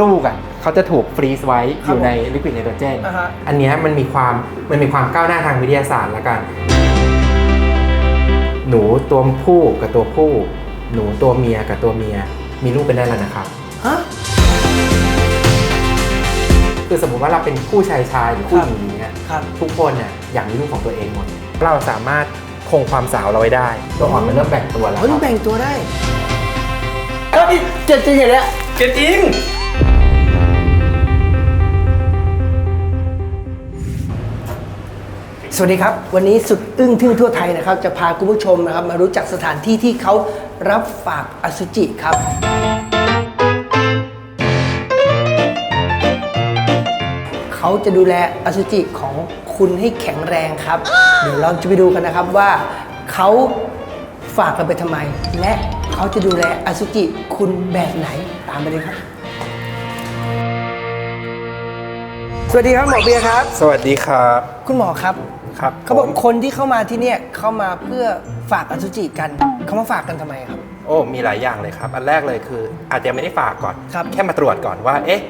ลูกอะเขาจะถูกฟรีซไว้อครับยู่ในลิควิดไนโตรเจนอ่าฮะ อันเนี้ยมันมีความมันมีความก้าวหน้าทางวิทยาศาสตร์ละกัน หนูตัวผู้กับตัวผู้ หนูตัวเมียกับตัวเมีย มีลูกเป็นได้แล้วนะครับ ฮะ คือสมมุติว่าเราเป็นคู่ชายชายหรือคู่หญิงอย่างเงี้ย ครับ ทุกคนเนี่ยอยากมีลูกของตัวเองหมด เราสามารถคงความสาวเราไว้ได้ ตัวอ่อนมันเริ่มแบ่งตัวแล้วเฮ้ยคมัรันบแบ่งตัวได้เฮ้ยเจ็ดจริงอย่างเนี้ยเก็ตจริง สวัสดีครับ วันนี้สุดอึ้งทึ่งทั่วไทยนะครับ จะพาคุณผู้ชมนะครับมารู้จักสถานที่ที่เขารับฝากอสุจิครับ เขาจะดูแลอสุจิของคุณให้แข็งแรงครับ เดี๋ยวเราจะไปดูกันนะครับว่าเขาฝากกันไปทำไม และเขาจะดูแลอสุจิคุณแบบไหนตามไปเลยครับ สวัสดีครับหมอเบียร์ครับ สวัสดีครับ คุณหมอครับ ครับเขาบอกผมคนที่เข้ามาที่เนี่ยเข้ามาเพื่อฝากอสุจิกันเขามาฝากกันทำไมครับ โอ้มีหลายอย่างเลยครับ อันแรกเลยคืออาจจะไม่ได้ฝากก่อน ครับแค่มาตรวจก่อนว่า เอ๊ะ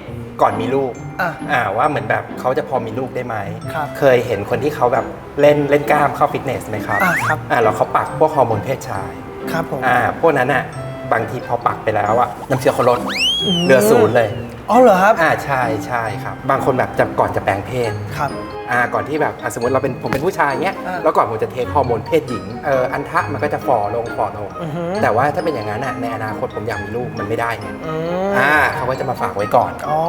ก่อนมีลูกอะอ่าว่าเหมือนแบบเขาจะพอมีลูกได้ไหมครับเคยเห็นคนที่เขาแบบเล่นเล่นกล้ามเข้าฟิตเนสไหมครับอะครับ อ่าแล้วเขาปักพวกฮอร์โมนเพศชาย ครับผม อ่าพวกนั้นอะบางทีพอปักไปแล้วอะน้ำเชื้อเขาลดอืม เหลือศูนย์เลย อ๋อเหรอครับอ่าใช่ใช่ครับ บางคนแบบจะก่อนจะแปลงเพศ ครับ อ่าก่อนที่แบบอะสมมติเราเป็นผมเป็นผู้ชายเงี้ยอ่าแล้วก่อนผมจะเทคฮอร์โมนเพศหญิงเอออันทะมันก็จะฝ่อลงฝ่อลง อือฮึ แต่ว่าถ้าเป็นอย่างนั้นอะในอนาคตผมอยากมีลูกมันไม่ได้ไงอืมอ่าเขาก็จะมาฝากไว้ก่อน อ๋อ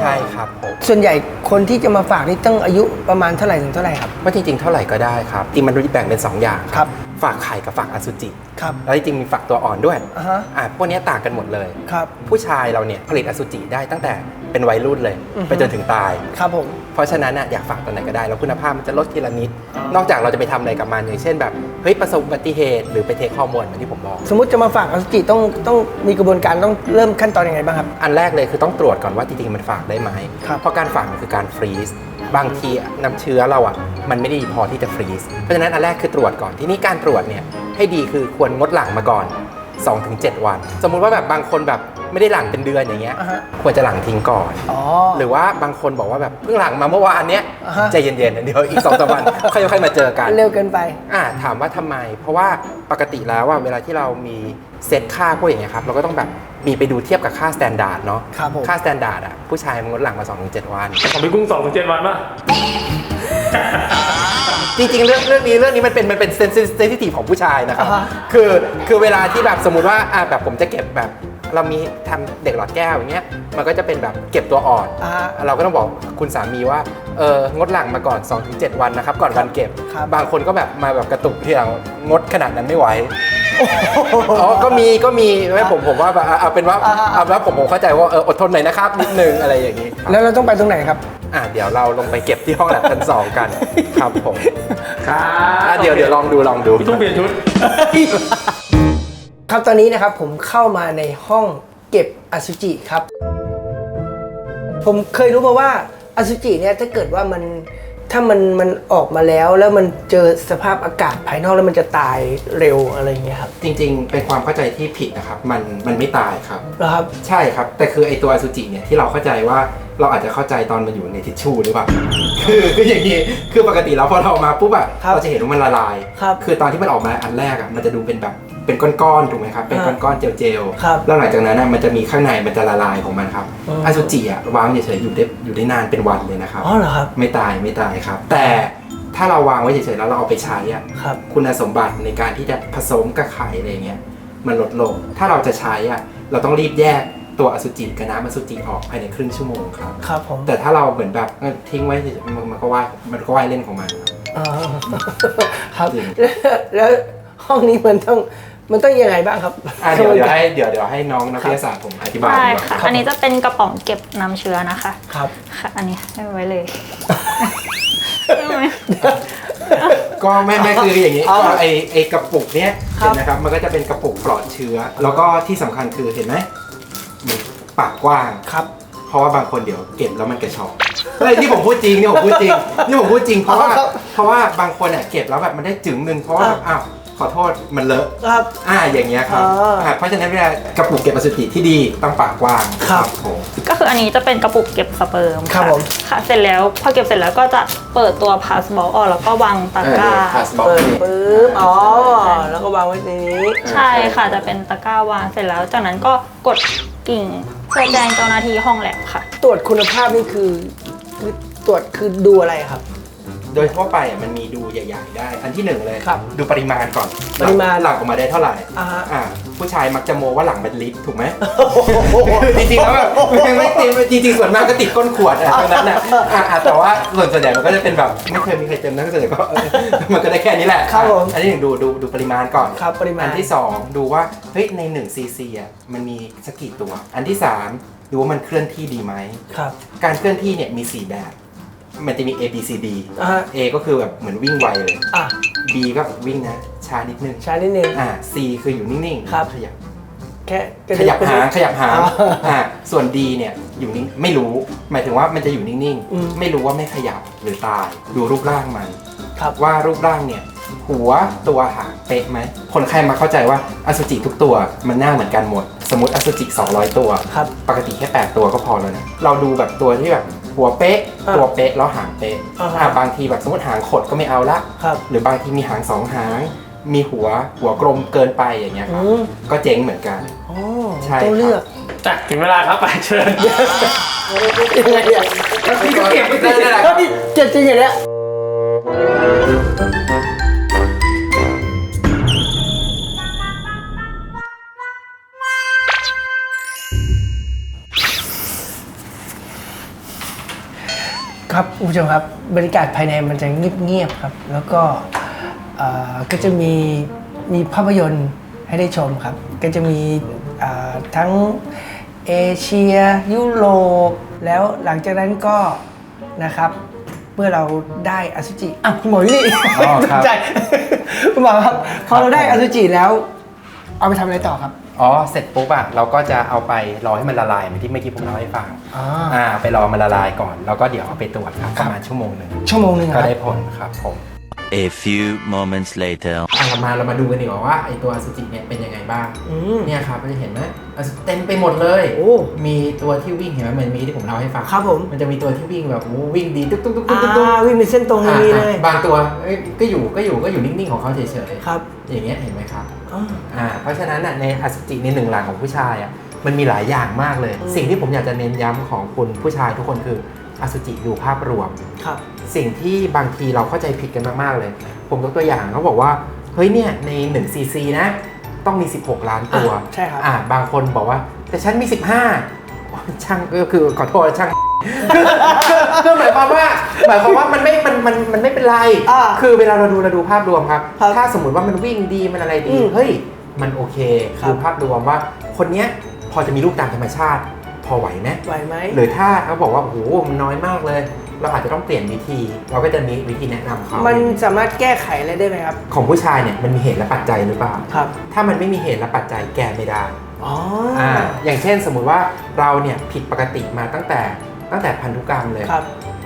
ใช่ครับผมส่วนใหญ่คนที่จะมาฝากนี่ต้องอายุประมาณเท่าไหร่ถึงเท่าไหร่ครับ ว่าจริงๆเท่าไหร่ก็ได้ครับจริงมันแบ่งเป็น2อย่างครับ ฝากไข่กับฝากอสุจิ ครับ แล้วจริงๆมีฝากตัวอ่อนด้วยอ่าฮะ อ่าพวกเนี้ยต่างกันหมดเลย ครับ ผู้ชายเราเนี่ยผลิตอสุจิได้ตั้งแต่ เป็นวัยรุ่นเลย อือฮึ ไปจนถึงตาย ครับผม เพราะฉะนั้นน่ะอยากฝากตอนไหนก็ได้ แล้วคุณภาพมันจะลดทีละนิดอ๋อนอกจากเราจะไปทำอะไรกับมันอย่างเช่นแบบเฮ้ยประสบอุบัติเหตุหรือไปเทคฮอร์โมนเหมือนที่ผมบอก สมมติจะมาฝากอสุจิต้องต้องมีกระบวนการต้องเริ่มขั้นตอนยังไงบ้างครับ อันแรกเลยคือต้องตรวจก่อนว่าจริงๆมันฝากได้ไหม ครับ เพราะการฝากมันคือการฟรีซ บางทีน้ำเชื้อเราอะมันไม่ได้ดีพอที่จะฟรีซ เพราะฉะนั้นอันแรกคือตรวจก่อน ที่นี่การตรวจเนี่ยให้ดีคือควรงดหลังมาก่อน 2-7 วัน สมมุติว่าแบบบางคนแบบ ไม่ได้หลังเป็นเดือนอย่างเงี้ย อ่าฮะ ควรจะหลังทิ้งก่อน อ๋อ หรือว่าบางคนบอกว่าแบบเพิ่งหลังมาเมื่อวานเนี้ยอ่าฮะ ใจเย็นๆ เดี๋ยวอีกสองสามวัน ค่อยๆมาเจอกัน เร็วเกินไป อ่าถามว่าทำไม เพราะว่าปกติแล้วว่าเวลาที่เรามีเซตค่าพวกอย่างเงี้ยครับ เราก็ต้องแบบมีไปดูเทียบกับค่าสแตนดาร์ดเนาะครับผม ค่าสแตนดาร์ดอะผู้ชายมันงดหลังมา2-7วัน ของพี่กุ้งสองถึงเจ็ดวันป่ะ จริงๆ เรื่องเรื่องนี้เรื่องนี้มันเป็นมันเป็นเซนซิทีฟของผู้ชายนะครับ อ่าฮะคือคือเวลาที่แบบสมมุติว่าอ่าแบบผมจะเก็บแบบ เรามีทำเด็กหลอดแก้วอย่างเงี้ยมันก็จะเป็นแบบเก็บตัวอ่อน อ่าฮะเราก็ต้องบอกคุณสามีว่าเอองดหลังมาก่อน 2-7 วันนะครับ ก่อนวันเก็บ ครับ บางคนก็แบบมาแบบกระตุกที่เรางดขนาดนั้นไม่ไหว อ๋อ ก็มี ก็มีไม่ผม ผมว่าแบบเอาเอาเป็นว่า อ่าอ่า เอาเป็นว่าผมผมเข้าใจว่าเอออดทนหน่อยนะครับ นิดนึง อะไรอย่างนี้ครับแล้วเราต้องไปตรงไหนครับ อ่าเดี๋ยวเราลงไปเก็บที่ห้องแลบชั้นสองกัน ครับผม ครัอะเดี๋ยวเดี๋ยวลองดู ลองดู พี่ตุ้งเปลี่ยนชุด ครับตอนนี้นะครับผมเข้ามาในห้องเก็บอสุจิครับ ผมเคยรู้มาว่าอสุจิเนี่ยถ้าเกิดว่ามันถ้ามันมันออกมาแล้วแล้วมันเจอสภาพอากาศภายนอกแล้วมันจะตายเร็วอะไรอย่างเงี้ยครับจริงๆ เป็นความเข้าใจที่ผิดนะครับ มันมันไม่ตายครับ เหรอครับ ใช่ครับ แต่คือไอตัวอสุจิเนี่ยที่เราเข้าใจว่าเราอาจจะเข้าใจตอนมันอยู่ในทิชชู่หรือเปล่า คือคืออย่างนี้คือปกติแล้วพอเราเอามาปุ๊บอะครับ เราจะเห็นว่ามันละลาย ครับ คือตอนที่มันออกมาอันแรกอะมันจะดูเป็นแบบ เป็นก้อนๆถูกไหมครับเป็นอ่าก้อนๆเจลครับๆแล้วหลังจากนั้นอะมันจะมีข้างในมันจะละลายของมันครับอืมอสุจิอะวางเฉยๆอยู่ได้อยู่ได้นานเป็นวันเลยนะครับ อ๋อเหรอครับไม่ตายไม่ตายครับ แต่ถ้าเราวางไว้เฉยๆแล้วเราเอาไปใช้อะครับ คุณสมบัติในการที่จะผสมกับไข่อะไรเงี้ยมันลดลง ถ้าเราจะใช้อะเราต้องรีบแยกตัวอสุจิกับน้ำอสุจิออกภายในครึ่งชั่วโมงครับ ครับผมแต่ถ้าเราเหมือนแบบเออทิ้งไว้เฉยๆมันมันก็ว่ายมันก็ว่ายเล่นของมันครับ อ๋อครับจริง แล้วแล้วห้องนี้มันต้อง มันต้องยังไงบ้างครับ อะเดี๋ยวเดี๋ยวให้เดี๋ยวเดี๋ยวให้น้องนักวิทยาศาสตร์ผมอธิบายใช่ดีกว่าค่ะ ครับ อันนี้จะเป็นกระป๋องเก็บน้ำเชื้อนะคะครับ ค่ะ อันนี้ให้ไว้เลยก็ไม่ไม่คืออย่างนี้เอาก็ไอไอกระปุกเนี้ยครับ เห็นนะครับมันก็จะเป็นกระปุกปลอดเชื้อ แล้วก็ที่สำคัญคือเห็นไหมมันปากกว้าง ครับ เพราะว่าบางคนเดี๋ยวเก็บแล้วมันกระชอกเฮ้ยนี่ผมพูดจริงนี่ผมพูดจริงนี่ผมพูดจริงเพราะว่า ครับเพราะว่าบางคนอะเก็บแล้วแบบมันได้จึงหนึ่งเพราะว่าครับอ้าว ขอโทษมันเลอะครับ อ่าอย่างเงี้ยครับอ๋ออ่าเพราะฉะนั้นเวลากระปุกเก็บอสุจิที่ดีต้องปากกว้างครับ ผมก็คืออันนี้จะเป็นกระปุกเก็บสเปิร์มครับะผม ค่ะ เสร็จแล้วพอเก็บเสร็จแล้วก็จะเปิดตัวพาสบอลออกแล้วก็วางตะกร้า พาสบอเปิดนี่ปึ๊บ อ๋อ แล้วก็วางไว้ในนี้ ใช่ค่ะจะเป็นตะกร้าวางเสร็จแล้ว จากนั้นก็กดกิ่งเพื่อแจ้งเจ้าหน้าที่ห้องแลบค่ะ ตรวจคุณภาพนี่คือคือตรวจคือดูอะไรครับ โดยทั่วไปอะมันมีดูใหญ่ๆได้ อันที่หนึ่งเลย ครับดูปริมาณก่อนปริมาณ หลังออกมาได้เท่าไหร่อ่าฮะ อ่าผู้ชายมักจะโมว่าหลังเป็นลิตรถูกไหม จริงๆแล้วแบบไม่ไม่ติดจริงๆส่วนมากก็ติดก้นขวดอะตรงนั้นนะอะอะแต่ว่าส่วนส่วนใหญ่มันก็จะเป็นแบบไม่เคยมีใครเต็มนะส่วนใหญ่ก็เออมันก็ได้แค่นี้แหละครับผม อันที่หนึ่งดูดูดูปริมาณก่อน ครับปริมาณอันที่สองดูว่าเฮ้ยใน1ซีซีอะมันมีสักกี่ตัว อันที่สามดูว่ามันเคลื่อนที่ดีไหม ครับ การเคลื่อนที่เนี่ยมี 4 แบบ มันจะมี A B C D อ่าฮะ A ก็คือแบบเหมือนวิ่งไวเลย อะ B ก็วิ่งนะช้านิดนึงช้านิดนึง อ่า C คืออยู่นิ่งๆครับ ขยับแค่กระขดิกยับหางขยับหางอ๋ออ่าส่วน D เนี่ยอยู่นิ่งไม่รู้ หมายถึงว่ามันจะอยู่นิ่งอืม ๆ ไม่รู้ว่าไม่ขยับหรือตายดูรูปร่างมัน ครับว่ารูปร่างเนี่ยหัวตัวหางเป๊ะไหมคนไข้มาเข้าใจว่าอสุจิทุกตัวมันหน้าเหมือนกันหมด สมมติอสุจิ 200 ตัว ครับ ปกติแค่ 8 ตัวก็พอแล้วนะ เราดูแบบตัวที่แบบ หัวเป๊ะอ่าตัวเป๊ะแล้วหางเป๊ะอ่าฮะ อ่าบางทีแบบสมมติหางขดก็ไม่เอาละ ครับหรือบางทีมีหางสองหาง มีหัวหัวกลมเกินไปอย่างเงี้ยครับอืมก็เจ๊งเหมือนกัน อ๋อใช่ ต้องเลือกอะถึงเวลาครับไปเชิญยังไงอะนี่ก็เก็บไว้ได้แหละเฮ้ยเจ็ดจริงอย่างเนี้ย ครับคุณผู้ชมครับบรรยากาศภายในมันจะเงียบๆครับ แล้วก็เอ่อก็จะมีมีภาพยนตร์ให้ได้ชมครับ ก็จะมีเอ่อทั้งเอเชีย ยุโรปแล้วหลังจากนั้นก็นะครับเมื่อเราได้อสุจิอะคุณหมออยู่นี่อ๋อครับ ตกใจคุณหมอครับพอเราได้อสุจิแล้ว เอาไปทำอะไรต่อครับ อ๋อเสร็จปุ๊บอะเราก็จะเอาไปรอให้มันละลายเหมือนที่เมื่อกี้ผมเล่าให้ฟังอ่า อ่าไปรอมันละลายก่อน แล้วก็เดี๋ยวเอาไปตรวจครับประมาณชั่วโมงหนึ่งชั่วโมงหนึ่งคก็รับได้ผลครับผม A few moments later. อะเรามาเรามาดูกันดีกว่าว่าไอตัวอสุจิเนี่ยเป็นยังไงบ้าง อืมเนี่ยครับเราจะเห็นไหมอสุจิเต็มไปหมดเลย โอ้ มีตัวที่วิ่งเห็นไหมเหมือนมีที่ผมเล่าให้ฟังครับผม มันจะมีตัวที่วิ่งแบบโอ้วิ่งดีตุ๊กตุ๊กตุ๊กตุ๊อ่ากตุ๊กตุ๊กวิ่งเป็นเส้นตรงอย่างนี้เลยอะบางตัวเอ้ยก็อยู่ก็อยู่ก็อยู่นิ่งๆของเขาเฉยครับๆอย่างเงี้ยเห็นไหมครับ อ่า อ่าเพราะฉะนั้นอะในอสุจิในหนึ่งหลังของผู้ชายอะมันมีหลายอย่างมากเลย อืม สิ่งที่ผมอยากจะเน้นย้ำของคุณผู้ชายทุกคนคืออสุจิดูภาพรวม ครับ สิ่งที่บางทีเราเข้าใจผิดกันมาก ๆ เลย ผมยกตัวอย่างเขาบอกว่า เฮ้ยเนี่ยใน1ซีซีนะ ต้องมี 16 ล้านตัวอะใช่ครับอ่าบางคนบอกว่า แต่ฉันมี 15 ช่างก็คือขอโทษช่างคือคือหมายความว่าหมายความว่ามันไม่มันมันมันไม่เป็นไรอ่าคือเวลาเราดูเราดูภาพรวมครับครับ ถ้าสมมติว่ามันวิ่งดีมันอะไรดีอืมเฮ้ยมันโอเคครับดูภาพรวมว่าคนเนี้ยพอจะมีลูกตามธรรมชาติ พอไหวไหมไหวไหมหรือถ้าเขาบอกว่าโอ้โหมันน้อยมากเลย เราอาจจะต้องเปลี่ยนวิธี เราก็จะมีวิธีแนะนำเขามันสามารถแก้ไขอะไรได้ไหมครับ ของผู้ชายเนี่ยมันมีเหตุและปัจจัยหรือเปล่าครับ ถ้ามันไม่มีเหตุและปัจจัยแก้ไม่ได้อ๋ออ่าอย่างเช่นสมมุติว่าเราเนี่ยผิดปกติมาตั้งแต่ตั้งแต่พันธุกรรมเลยครับ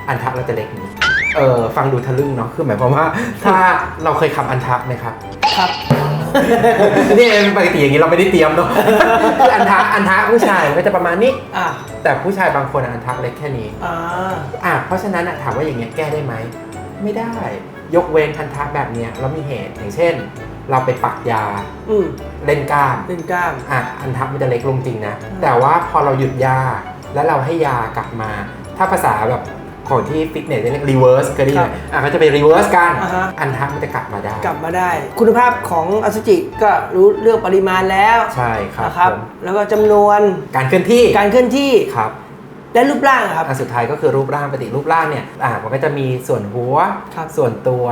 อันทะเราจะเล็กนี้เออฟังดูทะลึ่งเนาะคือหมายความว่า ถ้าเราเคยขับอันทะไหมครับ ครับ นี่ปกติอย่างนี้เราไม่ได้เตรียมเนาะคืออันทะอันทะผู้ชายมันก็จะประมาณนี้ อ่าแต่ผู้ชายบางคนอะอันทะเล็กแค่นี้ อ่า อะเพราะฉะนั้นอะถามว่าอย่างเงี้ยแก้ได้ไหม ไม่ได้ ยกเว้นพันธะแบบเนี้ยเรามีเหตุอย่างเช่น เราไปปักยาอืมเล่นกล้ามเล่นกล้าม อะอันทะมันจะเล็กลงจริงนะอืมแต่ว่าพอเราหยุดยาแล้วเราให้ยากลับมา ถ้าภาษาแบบ ของที่ฟิตเนสจะเรียกรีเวิร์สก็ได้ยินไหมอะก็จะไปรีเวิร์สกัน อ่าฮะ อันทะมันจะกลับมาได้ กลับมาได้ คุณภาพของอสุจิก็รู้เรื่องปริมาณแล้วใช่ครับนะครับ ผมแล้วก็จำนวนการเคลื่อนที่การเคลื่อนที่ครับ และรูปร่างอะครับ อันสุดท้ายก็คือรูปร่างปกติรูปร่างเนี่ยอะมันก็จะมีส่วนหัว ครับส่วนตัว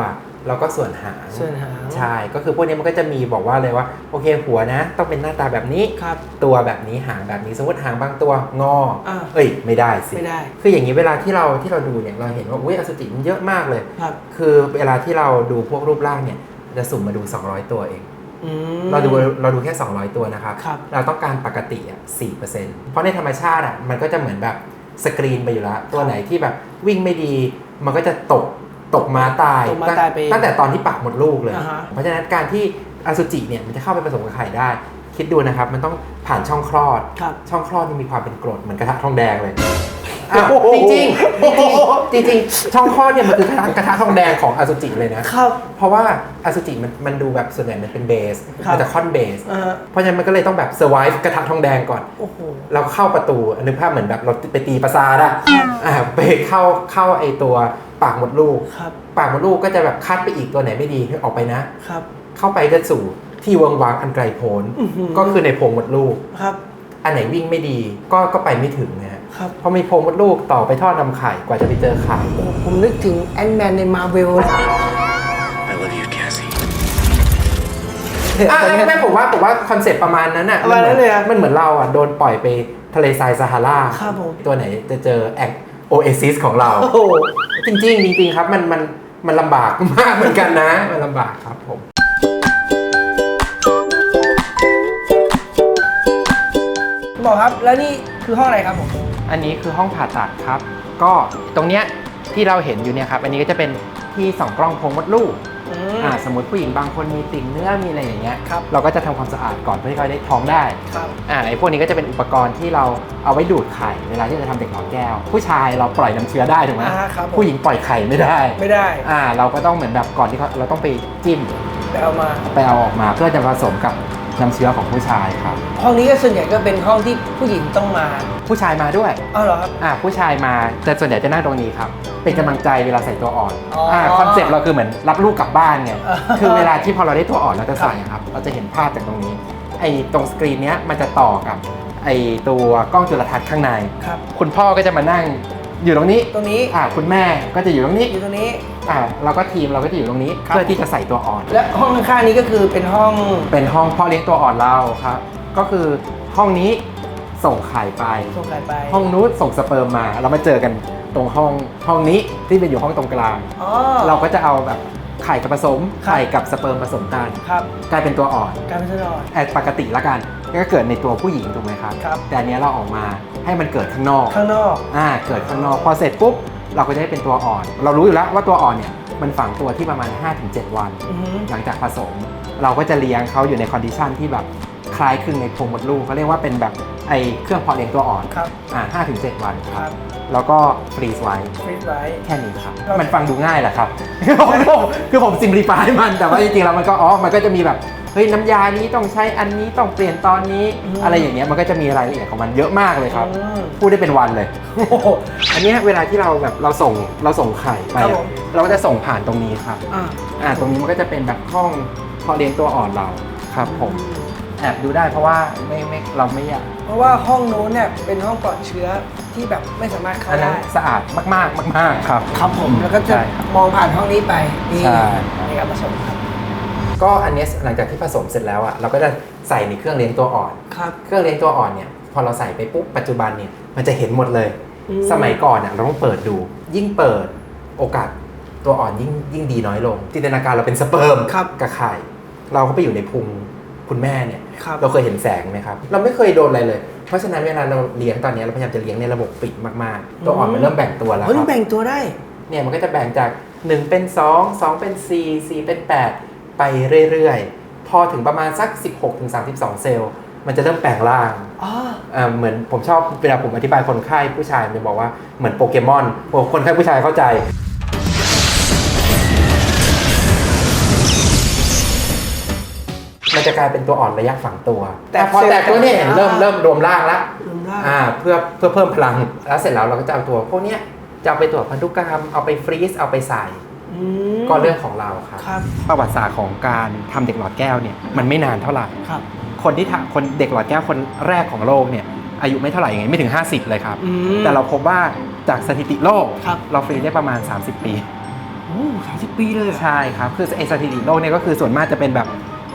แล้วก็ส่วนหาง ส่วนหาง ใช่ ก็คือพวกนี้มันก็จะมีบอกว่าเลยว่า โอเคหัวนะ ต้องเป็นหน้าตาแบบนี้ครับตัวแบบนี้หางแบบนี้ สมมติหางบางตัวงออ่าเอ้ย ไม่ได้สิ ไม่ได้ คืออย่างนี้เวลาที่เราที่เราดูเนี่ย เราเห็นว่า อุ้ยอสุจิมันเยอะมากเลย ครับ คือเวลาที่เราดูพวกรูปร่างเนี่ย จะสุ่มมาดู 200 ตัวเองอืมเราดูเราดูแค่ 200 ตัวนะครับครับเราต้องการปกติอะ4%เพราะในธรรมชาติอะมันก็จะเหมือนแบบสกรีนไปอยู่แล้ว ตัวไหนที่แบบวิ่งไม่ดี มันก็จะตก ตกมาตายตกม้าตายไปตั้งแต่ตอนที่ปากหมดลูกเลยอ่าฮะเพราะฉะนั้นการที่อสุจิเนี่ยมันจะเข้าไปผสมกับไข่ได้ คิดดูนะครับ มันต้องผ่านช่องคลอดครับช่องคลอดมันมีความเป็นกรดเหมือนกระทะทองแดงเลย อะจริงจริงๆจริงๆจริงๆช่องคลอดเนี่ยมันคือกระทะกระทะทองแดงของอสุจิเลยนะ ครับ เพราะว่าอสุจิมันมันดูแบบส่วนใหญ่มันเป็นเบสครับ มันจะค่อนเบสอ่าฮะเพราะฉะนั้นมันก็เลยต้องแบบ survive กระทะทองแดงก่อน โอ้โห เราเข้าประตูนึกภาพเหมือนแบบเราไปตีประสาทอะอ่าไปเข้าเข้าไอตัวปากมดลูก ครับ ปากมดลูกก็จะแบบคัดไปอีกตัวไหนไม่ดีให้ออกไปนะ ครับ เข้าไปก็สู่ที่เวิงวางอันไกลโพ้นอื้อหือ ก็คือในโพรงมดลูก ครับ อันไหนวิ่งไม่ดีก็ก็ไปไม่ถึงนะฮะ ครับ พอมีโพรงมดลูกต่อไปท่อนำไข่กว่าจะไปเจอไข่โอ้ผมนึกถึงแอนแมนในมาเวล I love you, Cassie. อะแม่ผมว่าผมว่าคอนเซ็ปต์ประมาณนั้นอะประมาณนั้นเลยอะมันเหมือนเราอะโดนปล่อยไปทะเลทรายซาฮาราครับผม ตัวไหนจะเจอแอคโอเอซิสของเรา โอ้โห จริงๆจริงๆครับมันมันมันลำบากมากเหมือนกันนะ มันลำบากครับผมคุณหมอครับแล้วนี่คือห้องอะไรครับผม อันนี้คือห้องผ่าตัดครับ ก็ตรงเนี้ยที่เราเห็นอยู่เนี่ยครับ อันนี้ก็จะเป็นที่ส่องกล้องโพรงมดลูกอืม อ่าสมมติผู้หญิงบางคนมีติ่งเนื้อมีอะไรอย่างเงี้ยครับ เราก็จะทำความสะอาดก่อนเพื่อให้เขาได้ท้องได้ ครับ อ่าไอ้พวกนี้ก็จะเป็นอุปกรณ์ที่เราเอาไว้ดูดไข่เวลาที่จะทำเด็กหลอดแก้ว ผู้ชายเราปล่อยน้ำเชื้อได้ถูกไหมอ่าครับผม ผู้หญิงปล่อยไข่ไม่ได้ไม่ได้อ่าเราก็ต้องเหมือนแบบก่อนที่เขาเราต้องไปจิ้มไปเอามา ไปเอาออกมาเพื่อจะผสมกับ น้ำเชื้อของผู้ชายครับ ห้องนี้ก็ส่วนใหญ่ก็เป็นห้องที่ผู้หญิงต้องมาผู้ชายมาด้วยเอาเหรอครับ อ่าผู้ชายมาแต่ส่วนใหญ่จะนั่งตรงนี้ครับ เป็นกำลังใจเวลาใส่ตัวอ่อนอ๋ออ่คอนเซ็ปต์เราคือเหมือนรับลูกกลับบ้านไงอ่าคือเวลาที่พอเราได้ตัวอ่อนเราจะใส่ครับ เราจะเห็นภาพจากตรงนี้ไอ้ตรงสกรีนเนี้ยมันจะต่อกับไอ้ตัวกล้องจุลทรรศน์ข้างใน ครับ คุณพ่อก็จะมานั่ง อยู่ตรงนี้ตรงนี้อ่าคุณแม่ก็จะอยู่ตรงนี้อยู่ตรงนี้ อ่าเราก็ทีมเราก็จะอยู่ตรงนี้ครับเพื่อที่จะใส่ตัวอ่อน และห้องข้างๆนี้ก็คือเป็นห้องเป็นห้องพ่อเลี้ยงตัวอ่อนเราครับ ก็คือห้องนี้ส่งไข่ไป ส่งไข่ไปห้องนู้นส่งสเปิร์มมาเรามาเจอกันตรงห้องห้องนี้ที่เป็นอยู่ห้องตรงกลางอ๋อเราก็จะเอาแบบไข่กับผสมครับไข่กับสเปิร์มผสมกันครับกลายเป็นตัวอ่อนการเป็นสนอนแอบปกติละกัน ก็เกิดในตัวผู้หญิงถูกไหมครับครับ แต่อันเนี้ยเราออกมาให้มันเกิดข้างนอกข้างนอก อ่าเกิดข้างนอกพอเสร็จปุ๊บเราก็จะได้เป็นตัวอ่อน เรารู้อยู่แล้วว่าตัวอ่อนเนี่ยมันฝังตัวที่ประมาณ 5-7 วัน อือหือ หลังจากผสม เราก็จะเลี้ยงเขาอยู่ในคอนดิชันที่แบบคล้ายคลึงในโพรงมดลูกเขาเรียกว่าเป็นแบบไอเครื่องเพาะเลี้ยงตัวอ่อนครับ อ่าห้าถึงเจ็ดวันคครัรับ บแล้วก็ฟรีซไว้ฟรีดไว้ แค่นี้ครับ ครับมันฟังดูง่ายแหละครับ คือผมซิมพลิฟายมันแต่ว่าจริงๆแล้วมันก็อ๋อมันก็จะมีแบบ เฮ้ยน้ำยานี้ต้องใช้อันนี้ต้องเปลี่ยนตอนนี้ อะไรอย่างเงี้ยมันก็จะมีรายละเอียดของมันเยอะมากเลยครับอืมพูดได้เป็นวันเลยโอ้โหอันเนี้ยเวลาที่เราแบบเราส่งเราส่งไข่ไปครับอะผม เราก็จะส่งผ่านตรงนี้ครับอ่าอ่าตรงนี้มันก็จะเป็นแบบห้องเพาะเลี้ยงตัวอ่อนเราครับผมแอบดูได้เพราะว่าไม่ไม่เราไม่อยาก เพราะว่าห้องนู้นเนี่ยเป็นห้องปลอดเชื้อที่แบบไม่สามารถเข้าอันนั้นได้ สะอาดมากๆมากๆครับครับผมแล้วก็จะใช่ครับ มองผ่านห้องนี้ไปนี่ใช่ในการผสมครับ ก็อันเนี้ยหลังจากที่ผสมเสร็จแล้วอะเราก็จะใส่ในเครื่องเลี้ยงตัวอ่อน ครับ เครื่องเลี้ยงตัวอ่อนเนี่ยพอเราใส่ไปปุ๊บปัจจุบันเนี่ยมันจะเห็นหมดเลย อืม สมัยก่อนเนี่ยเราต้องเปิดดู ยิ่งเปิดโอกาสตัวอ่อนยิ่งยิ่งดีน้อยลง จินตนาการเราเป็นสเปิร์มครับ กับไข่เราก็ไปอยู่ในพุงคุณแม่เนี่ย ครับ เราเคยเห็นแสงไหมครับ เราไม่เคยโดนอะไรเลย เพราะฉะนั้นเวลาเราเลี้ยงตอนนี้เราพยายามจะเลี้ยงในระบบปิดมากๆ ตัวอ่อนมันเริ่มแบ่งตัวแล้วคเฮ้ยรัมันบแบ่งตัวได้ เนี่ยมันก็จะแบ่งจาก 1 เป็น 2 2 เป็น 4 4 เป็น 8 ไปเรื่อยๆ พอถึงประมาณสัก 16-32 เซลล์ มันจะเริ่มแปลงร่างอ๋อเอ่อเหมือนผมชอบเวลาผมอธิบายคนไข้ผู้ชายมันจะบอกว่าเหมือนโปเกมอนผมคนไข้ผู้ชายเข้าใจมันจะกลายเป็นตัวอ่อนระยะฝังตัว แต่พอแตกตัวเนี่ยเห็นเริ่มเริ่มรวมร่างแล้วรวมร่างอ่าเพื่อเพื่อเพิ่มพลังแล้วเสร็จแล้วเราก็จะเอาตัว พวกเนี้ยจะเอาไปตรวจพันธุกรรมเอาไปฟรีซเอาไปใส่อื มก็เรื่องของเราครับ ครับประวัติศาสตร์ของการทำเด็กหลอดแก้วเนี่ยมันไม่นานเท่าไหร่ ครับ คนที่ทำคนเด็กหลอดแก้วคนแรกของโลกเนี่ยอายุไม่เท่าไหร่ยังไงไม่ถึง 50 เลยครับ อืมแต่เราพบว่าจากสถิติโลก ครับ เราฟรีได้ประมาณ 30 ปี โอ้สามสิบปีเลยเหรอ ใช่ครับ คือไอสถิติโลกเนี่ยก็คือส่วนมากจะเป็นแบบ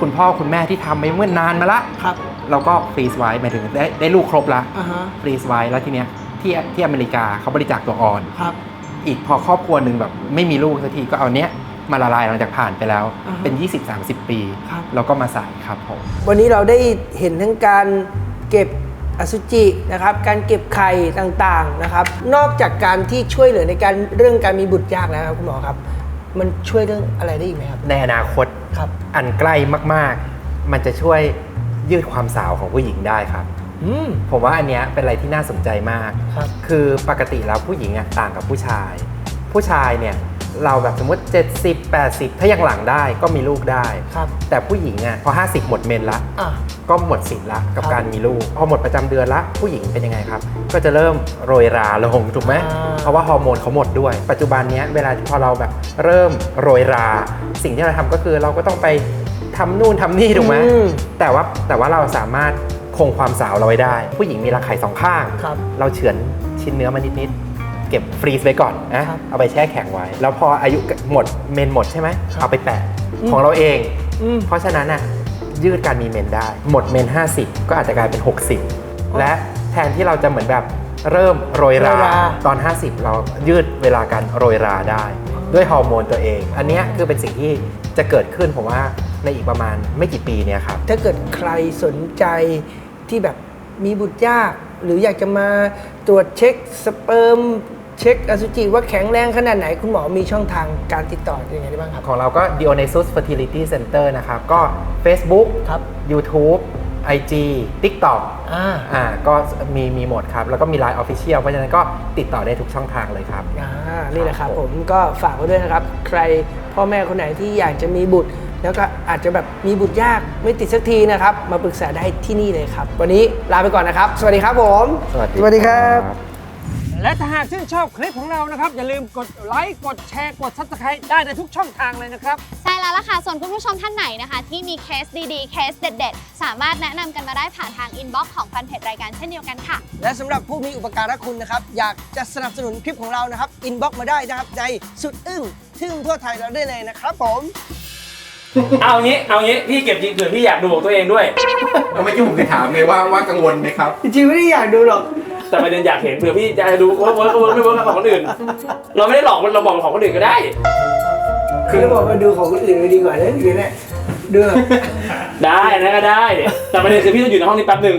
คุณพ่อคุณแม่ที่ทำไปเมื่อนานมาละ ครับเราก็ฟรีซไว้หมายถึงได้ได้ลูกครบละอ่าฮะฟรีซไว้แล้วทีเนี้ยที่ที่อเมริกาเขาบริจาคตัวอ่อน ครับ อีกพอครอบครัวหนึ่งแบบไม่มีลูกสักทีก็เอาเนี้ยมาละลายหลังจากผ่านไปแล้ว อ่าฮะเป็น 20-30 ปีครับ แล้วก็มาใส่ครับผม วันนี้เราได้เห็นทั้งการเก็บอสุจินะครับ การเก็บไข่ต่างๆนะครับ นอกจากการที่ช่วยเหลือในการเรื่องการมีบุตรยากแล้วครับคุณหมอครับ มันช่วยเรื่องอะไรได้อีกไหมครับในอนาคต ครับ อันใกล้มาก ๆ มันจะช่วยยืดความสาวของผู้หญิงได้ครับ อืม ผมว่าอันเนี้ยเป็นอะไรที่น่าสนใจมาก ครับ คือปกติแล้วผู้หญิงอะต่างกับผู้ชาย ผู้ชายเนี่ยเราแบบสมมติ 70 80 ถ้ายังหลังได้ก็มีลูกได้ ครับแต่ผู้หญิงอะพอ 50 หมดเมนละ อะ ก็หมดสิทธิ์ละกับครับ การมีลูก พอหมดประจำเดือนละผู้หญิงเป็นยังไงครับ ก็จะเริ่มโรยราลงถูกไหมอ่าเพราะว่าฮอร์โมนเขาหมดด้วย ปัจจุบันเนี้ยเวลาพอเราแบบเริ่มโรยรา สิ่งที่เราทำก็คือเราก็ต้องไปทำนู่นทำนี่ถูกไหมอืม แต่ว่าแต่ว่าเราสามารถ คงความสาวเราไว้ได้ ผู้หญิงมีรังไข่สองข้าง ครับ เราเฉือนชิ้นเนื้อมานิดๆเก็บฟรีซไว้ก่อนนะ ครับเอาไปแช่แข็งไว้ แล้วพออายุหมดเมนหมดใช่ไหมเอาไปแปะอืม ของเราเอง อืม เพราะฉะนั้นน่ะยืดการมีเมนได้ หมดเมน 50 ก็อาจจะกลายเป็น 60 และแทนที่เราจะเหมือนแบบเริ่มโรยราโรยรา ตอน 50 เรายืดเวลาการโรยราได้ ด้วยฮอร์โมนตัวเอง อันเนี้ยคือเป็นสิ่งที่จะเกิดขึ้นผมว่าในอีกประมาณไม่กี่ปีเนี่ยครับ ถ้าเกิดใครสนใจ ที่แบบมีบุตรยาก หรืออยากจะมาตรวจเช็คสเปิร์มเช็คอสุจิว่าแข็งแรงขนาดไหนคุณหมอมีช่องทางการติดต่อยังไงได้บ้างครับ ของเราก็ Dionysus Fertility Center นะครับ ก็ Facebook ครับ YouTube IG TikTok อ่าอ่าก็มีมีหมดครับ แล้วก็มี Line Official เพราะฉะนั้นก็ติดต่อได้ทุกช่องทางเลยครับ อ่านี่แหละครับผมก็ฝากไว้ด้วยนะครับ ใครพ่อแม่คนไหนที่อยากจะมีบุตร แล้วก็อาจจะแบบมีบุตรยากไม่ติดสักทีนะครับ มาปรึกษาได้ที่นี่เลยครับ วันนี้ลาไปก่อนนะครับ สวัสดีครับผม สวัสดีสวัสดีครับ และถ้าหากชื่นชอบคลิปของเรานะครับ อย่าลืมกดไลค์กดแชร์กด Subscribe ได้ในทุกช่องทางเลยนะครับ ใช่แล้วล่ะค่ะ ส่วนคุณผู้ชมท่านไหนนะคะ ที่มีเคสดีๆ เคสเด็ดๆ สามารถแนะนำกันมาได้ผ่านทางอินบ็อกซ์ของแฟนเพจรายการเช่นเดียวกันค่ะ และสำหรับผู้มีอุปการะคุณนะครับ อยากจะสนับสนุนคลิปของเรานะครับ อินบ็อกมาได้นะครับ ในสุดอึ้งทึ่งทั่วไทยเราได้เลยนะครับผม เอางี้เอางี้พี่เก็บจริงเผื่อพี่อยากดูของตัวเองด้วย เมื่อกี้ผมเคยถามเลยว่าว่ากังวลไหมครับ จริงๆไม่ได้อยากดูหรอก แต่ประเด็นอยากเห็นเผื่อพี่จะดูว่าเวิร์กเวิร์กไม่เวิร์กกับของคนอื่น เราไม่ได้หลอกเราบอกของคนอื่นก็ได้ คือเราบอกมาดูของคนอื่นไปดีกว่าเนี่ยดูเนี่ยดูแบบได้นะก็ได้ แต่ประเด็นคือพี่ต้องอยู่ในห้องนี้แป๊บหนึ่ง